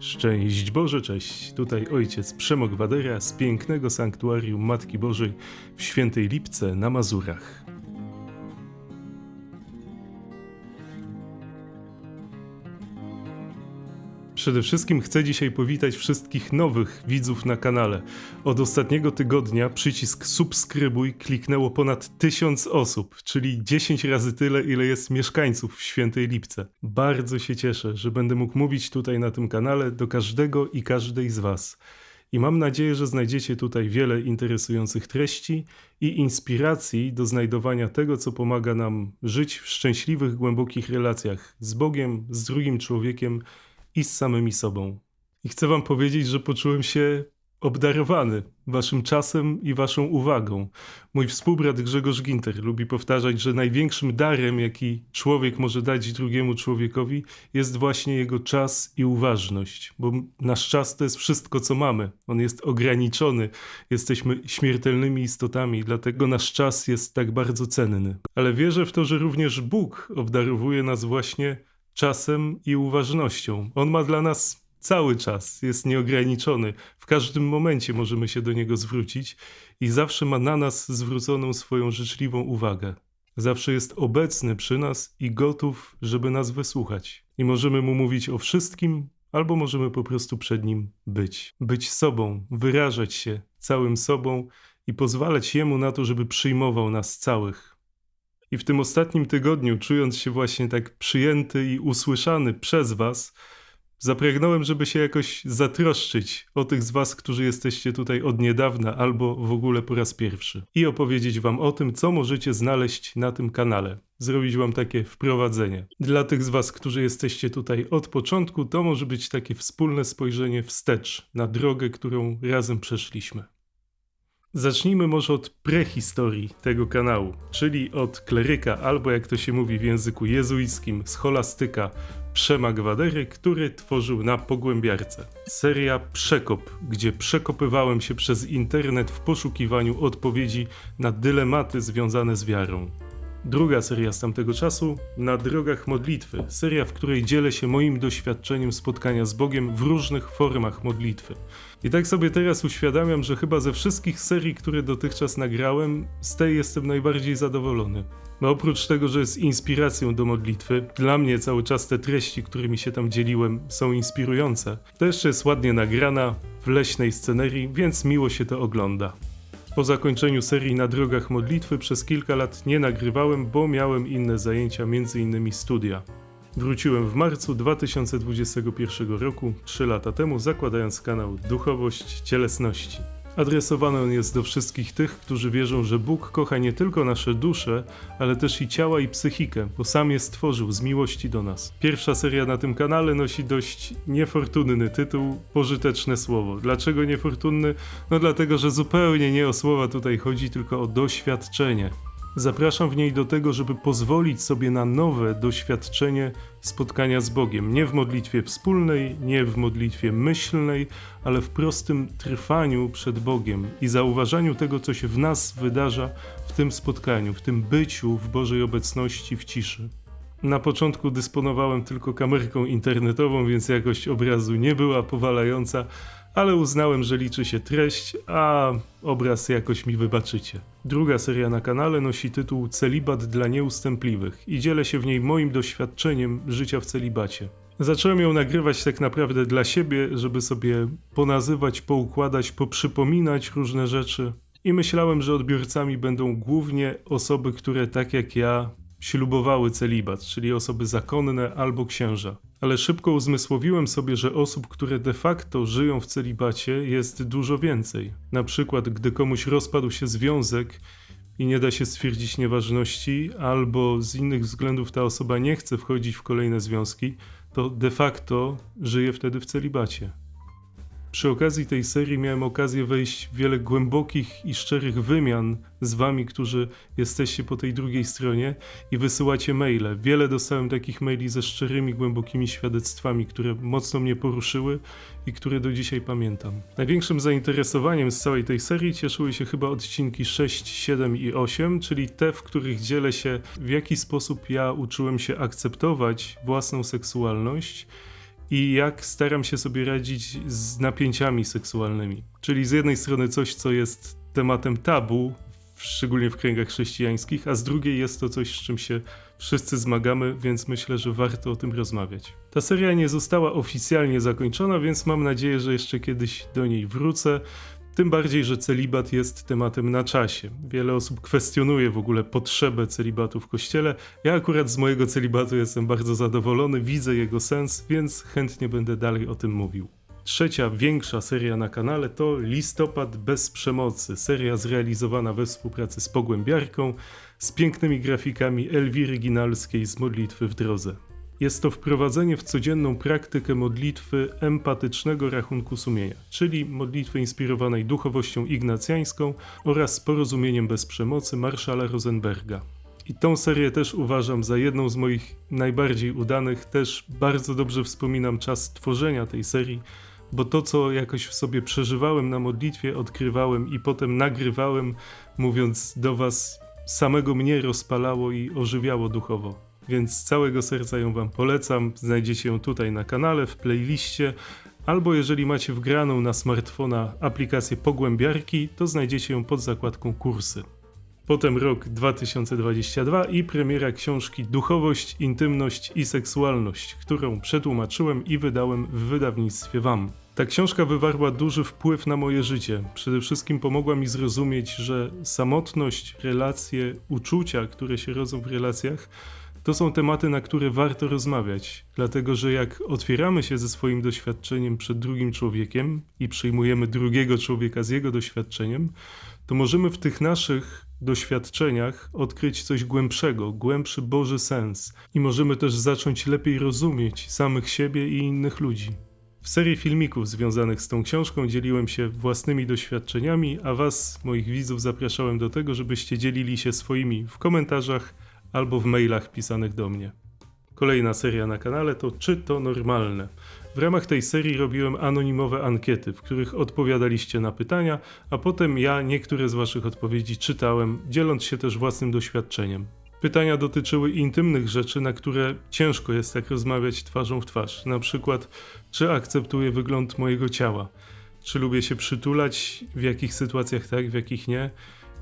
Szczęść Boże, cześć. Tutaj ojciec Przemok Wadera z pięknego sanktuarium Matki Bożej w Świętej Lipce na Mazurach. Przede wszystkim chcę dzisiaj powitać wszystkich nowych widzów na kanale. Od ostatniego tygodnia przycisk subskrybuj kliknęło ponad 1000 osób, czyli 10 razy tyle, ile jest mieszkańców w Świętej Lipce. Bardzo się cieszę, że będę mógł mówić tutaj na tym kanale do każdego i każdej z Was. I mam nadzieję, że znajdziecie tutaj wiele interesujących treści i inspiracji do znajdowania tego, co pomaga nam żyć w szczęśliwych, głębokich relacjach z Bogiem, z drugim człowiekiem i z samymi sobą. I chcę Wam powiedzieć, że poczułem się obdarowany Waszym czasem i Waszą uwagą. Mój współbrat Grzegorz Ginter lubi powtarzać, że największym darem, jaki człowiek może dać drugiemu człowiekowi, jest właśnie jego czas i uważność, bo nasz czas to jest wszystko, co mamy. On jest ograniczony, jesteśmy śmiertelnymi istotami, dlatego nasz czas jest tak bardzo cenny. Ale wierzę w to, że również Bóg obdarowuje nas właśnie czasem i uważnością. On ma dla nas cały czas, jest nieograniczony. W każdym momencie możemy się do niego zwrócić i zawsze ma na nas zwróconą swoją życzliwą uwagę. Zawsze jest obecny przy nas i gotów, żeby nas wysłuchać. I możemy mu mówić o wszystkim, albo możemy po prostu przed nim być. Być sobą, wyrażać się całym sobą i pozwalać jemu na to, żeby przyjmował nas całych. I w tym ostatnim tygodniu, czując się właśnie tak przyjęty i usłyszany przez Was, zapragnąłem, żeby się jakoś zatroszczyć o tych z Was, którzy jesteście tutaj od niedawna albo w ogóle po raz pierwszy. I opowiedzieć Wam o tym, co możecie znaleźć na tym kanale. Zrobić Wam takie wprowadzenie. Dla tych z Was, którzy jesteście tutaj od początku, to może być takie wspólne spojrzenie wstecz na drogę, którą razem przeszliśmy. Zacznijmy może od prehistorii tego kanału, czyli od kleryka, albo jak to się mówi w języku jezuickim, scholastyka Przema Gwadery, który tworzył na Pogłębiarce. Seria Przekop, gdzie przekopywałem się przez internet w poszukiwaniu odpowiedzi na dylematy związane z wiarą. Druga seria z tamtego czasu Na drogach modlitwy, seria, w której dzielę się moim doświadczeniem spotkania z Bogiem w różnych formach modlitwy. I tak sobie teraz uświadamiam, że chyba ze wszystkich serii, które dotychczas nagrałem, z tej jestem najbardziej zadowolony. No oprócz tego, że jest inspiracją do modlitwy, dla mnie cały czas te treści, którymi się tam dzieliłem, są inspirujące. To jeszcze jest ładnie nagrana, w leśnej scenerii, więc miło się to ogląda. Po zakończeniu serii na drogach modlitwy przez kilka lat nie nagrywałem, bo miałem inne zajęcia, m.in. studia. Wróciłem w marcu 2021 roku, 3 lata temu, zakładając kanał Duchowość Cielesności. Adresowany on jest do wszystkich tych, którzy wierzą, że Bóg kocha nie tylko nasze dusze, ale też i ciała i psychikę, bo sam je stworzył z miłości do nas. Pierwsza seria na tym kanale nosi dość niefortunny tytuł Pożyteczne Słowo. Dlaczego niefortunny? No dlatego, że zupełnie nie o słowa tutaj chodzi, tylko o doświadczenie. Zapraszam w niej do tego, żeby pozwolić sobie na nowe doświadczenie spotkania z Bogiem. Nie w modlitwie wspólnej, nie w modlitwie myślnej, ale w prostym trwaniu przed Bogiem i zauważaniu tego, co się w nas wydarza w tym spotkaniu, w tym byciu w Bożej obecności w ciszy. Na początku dysponowałem tylko kamerką internetową, więc jakość obrazu nie była powalająca ale uznałem, że liczy się treść, a obraz jakoś mi wybaczycie. Druga seria na kanale nosi tytuł Celibat dla nieustępliwych i dzielę się w niej moim doświadczeniem życia w celibacie. Zacząłem ją nagrywać tak naprawdę dla siebie, żeby sobie ponazywać, poukładać, poprzypominać różne rzeczy. I myślałem, że odbiorcami będą głównie osoby, które tak jak ja ślubowały celibat, czyli osoby zakonne albo księża. Ale szybko uzmysłowiłem sobie, że osób, które de facto żyją w celibacie, jest dużo więcej. Na przykład, gdy komuś rozpadł się związek i nie da się stwierdzić nieważności, albo z innych względów ta osoba nie chce wchodzić w kolejne związki, to de facto żyje wtedy w celibacie. Przy okazji tej serii miałem okazję wejść w wiele głębokich i szczerych wymian z wami, którzy jesteście po tej drugiej stronie i wysyłacie maile. Wiele dostałem takich maili ze szczerymi, głębokimi świadectwami, które mocno mnie poruszyły i które do dzisiaj pamiętam. Największym zainteresowaniem z całej tej serii cieszyły się chyba odcinki 6, 7 i 8, czyli te, w których dzielę się w jaki sposób ja uczyłem się akceptować własną seksualność i jak staram się sobie radzić z napięciami seksualnymi. Czyli z jednej strony coś, co jest tematem tabu, szczególnie w kręgach chrześcijańskich, a z drugiej jest to coś, z czym się wszyscy zmagamy, więc myślę, że warto o tym rozmawiać. Ta seria nie została oficjalnie zakończona, więc mam nadzieję, że jeszcze kiedyś do niej wrócę. Tym bardziej, że celibat jest tematem na czasie. Wiele osób kwestionuje w ogóle potrzebę celibatu w kościele. Ja akurat z mojego celibatu jestem bardzo zadowolony, widzę jego sens, więc chętnie będę dalej o tym mówił. Trzecia większa seria na kanale to Listopad bez przemocy, seria zrealizowana we współpracy z Pogłębiarką, z pięknymi grafikami Elwiry Ginalskiej z Modlitwy w drodze. Jest to wprowadzenie w codzienną praktykę modlitwy empatycznego rachunku sumienia, czyli modlitwy inspirowanej duchowością ignacjańską oraz porozumieniem bez przemocy Marszala Rosenberga. I tą serię też uważam za jedną z moich najbardziej udanych. Też bardzo dobrze wspominam czas tworzenia tej serii, bo to, co jakoś w sobie przeżywałem na modlitwie, odkrywałem i potem nagrywałem, mówiąc do Was, samego mnie rozpalało i ożywiało duchowo więc z całego serca ją Wam polecam. Znajdziecie ją tutaj na kanale, w playliście, albo jeżeli macie wgraną na smartfona aplikację Pogłębiarki, to znajdziecie ją pod zakładką Kursy. Potem rok 2022 i premiera książki Duchowość, Intymność i Seksualność, którą przetłumaczyłem i wydałem w wydawnictwie WAM. Ta książka wywarła duży wpływ na moje życie. Przede wszystkim pomogła mi zrozumieć, że samotność, relacje, uczucia, które się rodzą w relacjach, to są tematy, na które warto rozmawiać, dlatego że jak otwieramy się ze swoim doświadczeniem przed drugim człowiekiem i przyjmujemy drugiego człowieka z jego doświadczeniem, to możemy w tych naszych doświadczeniach odkryć coś głębszego, głębszy Boży sens i możemy też zacząć lepiej rozumieć samych siebie i innych ludzi. W serii filmików związanych z tą książką dzieliłem się własnymi doświadczeniami, a Was, moich widzów, zapraszałem do tego, żebyście dzielili się swoimi w komentarzach albo w mailach pisanych do mnie. Kolejna seria na kanale to Czy to normalne? W ramach tej serii robiłem anonimowe ankiety, w których odpowiadaliście na pytania, a potem ja niektóre z Waszych odpowiedzi czytałem, dzieląc się też własnym doświadczeniem. Pytania dotyczyły intymnych rzeczy, na które ciężko jest tak rozmawiać twarzą w twarz. Na przykład, czy akceptuję wygląd mojego ciała? Czy lubię się przytulać? W jakich sytuacjach tak, w jakich nie?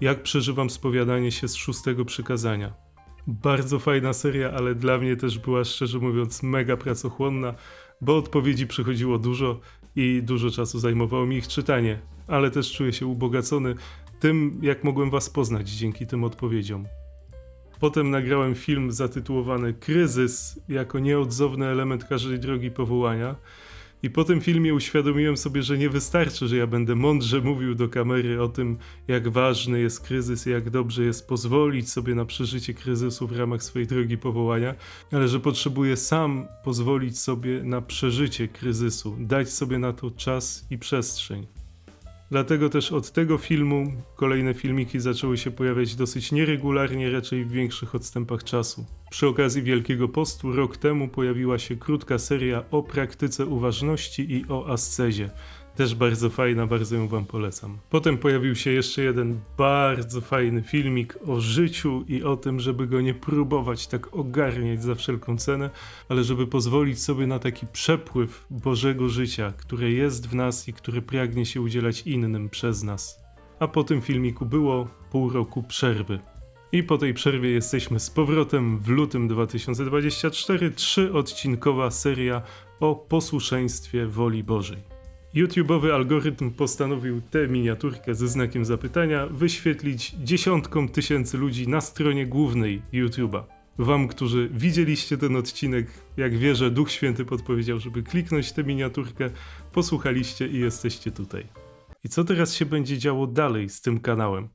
Jak przeżywam spowiadanie się z szóstego przykazania? Bardzo fajna seria, ale dla mnie też była szczerze mówiąc mega pracochłonna, bo odpowiedzi przychodziło dużo i dużo czasu zajmowało mi ich czytanie, ale też czuję się ubogacony tym, jak mogłem Was poznać dzięki tym odpowiedziom. Potem nagrałem film zatytułowany Kryzys jako nieodzowny element każdej drogi powołania i po tym filmie uświadomiłem sobie, że nie wystarczy, że ja będę mądrze mówił do kamery o tym, jak ważny jest kryzys i jak dobrze jest pozwolić sobie na przeżycie kryzysu w ramach swojej drogi powołania, ale że potrzebuję sam pozwolić sobie na przeżycie kryzysu, dać sobie na to czas i przestrzeń. Dlatego też od tego filmu kolejne filmiki zaczęły się pojawiać dosyć nieregularnie, raczej w większych odstępach czasu. Przy okazji Wielkiego Postu rok temu pojawiła się krótka seria o praktyce uważności i o ascezie. Też bardzo fajna, bardzo ją Wam polecam. Potem pojawił się jeszcze jeden bardzo fajny filmik o życiu i o tym, żeby go nie próbować tak ogarniać za wszelką cenę, ale żeby pozwolić sobie na taki przepływ Bożego życia, które jest w nas i które pragnie się udzielać innym przez nas. A po tym filmiku było pół roku przerwy. I po tej przerwie jesteśmy z powrotem w lutym 2024, trzyodcinkowa seria o posłuszeństwie woli Bożej. YouTube'owy algorytm postanowił tę miniaturkę ze znakiem zapytania wyświetlić dziesiątkom tysięcy ludzi na stronie głównej YouTube'a. Wam, którzy widzieliście ten odcinek, jak wierzę, Duch Święty podpowiedział, żeby kliknąć tę miniaturkę, posłuchaliście i jesteście tutaj. I co teraz się będzie działo dalej z tym kanałem?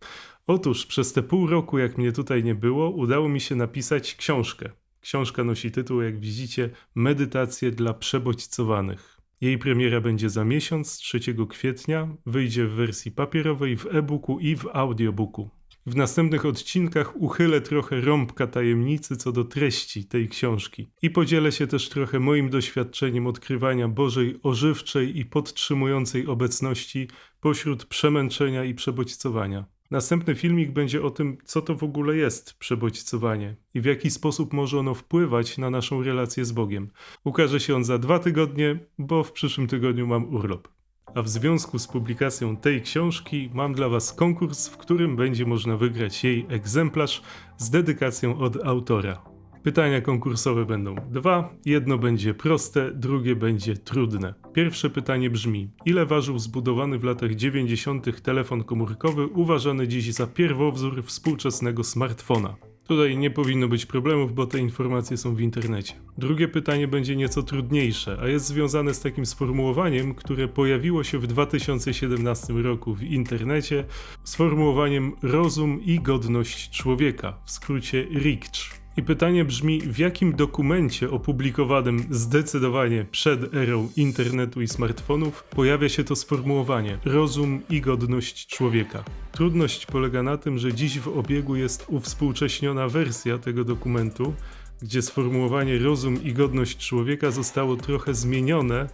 Otóż przez te pół roku, jak mnie tutaj nie było, udało mi się napisać książkę. Książka nosi tytuł, jak widzicie, Medytacje dla przebodźcowanych. Jej premiera będzie za miesiąc, 3 kwietnia, wyjdzie w wersji papierowej, w e-booku i w audiobooku. W następnych odcinkach uchylę trochę rąbka tajemnicy co do treści tej książki i podzielę się też trochę moim doświadczeniem odkrywania Bożej ożywczej i podtrzymującej obecności pośród przemęczenia i przebodźcowania. Następny filmik będzie o tym, co to w ogóle jest przebodźcowanie i w jaki sposób może ono wpływać na naszą relację z Bogiem. Ukaże się on za dwa tygodnie, bo w przyszłym tygodniu mam urlop. A w związku z publikacją tej książki mam dla Was konkurs, w którym będzie można wygrać jej egzemplarz z dedykacją od autora. Pytania konkursowe będą dwa. Jedno będzie proste, drugie będzie trudne. Pierwsze pytanie brzmi: ile ważył zbudowany w latach 90. telefon komórkowy uważany dziś za pierwowzór współczesnego smartfona? Tutaj nie powinno być problemów, bo te informacje są w internecie. Drugie pytanie będzie nieco trudniejsze, a jest związane z takim sformułowaniem, które pojawiło się w 2017 roku w internecie, sformułowaniem rozum i godność człowieka, w skrócie RICZ. I pytanie brzmi, w jakim dokumencie opublikowanym zdecydowanie przed erą internetu i smartfonów pojawia się to sformułowanie rozum i godność człowieka? Trudność polega na tym, że dziś w obiegu jest uwspółcześniona wersja tego dokumentu, gdzie sformułowanie rozum i godność człowieka zostało trochę zmienione,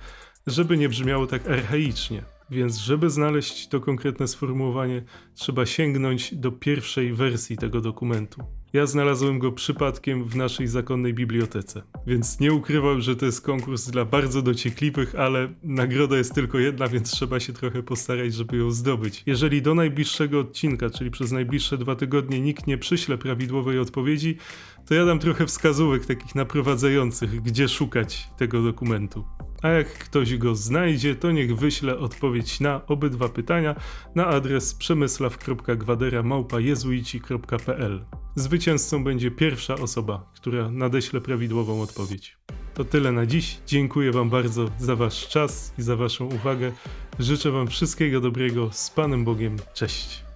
żeby nie brzmiało tak archaicznie. Więc, żeby znaleźć to konkretne sformułowanie, trzeba sięgnąć do pierwszej wersji tego dokumentu. Ja znalazłem go przypadkiem w naszej zakonnej bibliotece, więc nie ukrywam, że to jest konkurs dla bardzo dociekliwych, ale nagroda jest tylko jedna, więc trzeba się trochę postarać, żeby ją zdobyć. Jeżeli do najbliższego odcinka, czyli przez najbliższe dwa tygodnie, nikt nie przyśle prawidłowej odpowiedzi, to ja dam trochę wskazówek takich naprowadzających, gdzie szukać tego dokumentu. A jak ktoś go znajdzie, to niech wyśle odpowiedź na obydwa pytania na adres przemysław.gwadera.jezuici.pl. Zwycięzcą będzie pierwsza osoba, która nadeśle prawidłową odpowiedź. To tyle na dziś. Dziękuję Wam bardzo za Wasz czas i za Waszą uwagę. Życzę Wam wszystkiego dobrego. Z Panem Bogiem. Cześć.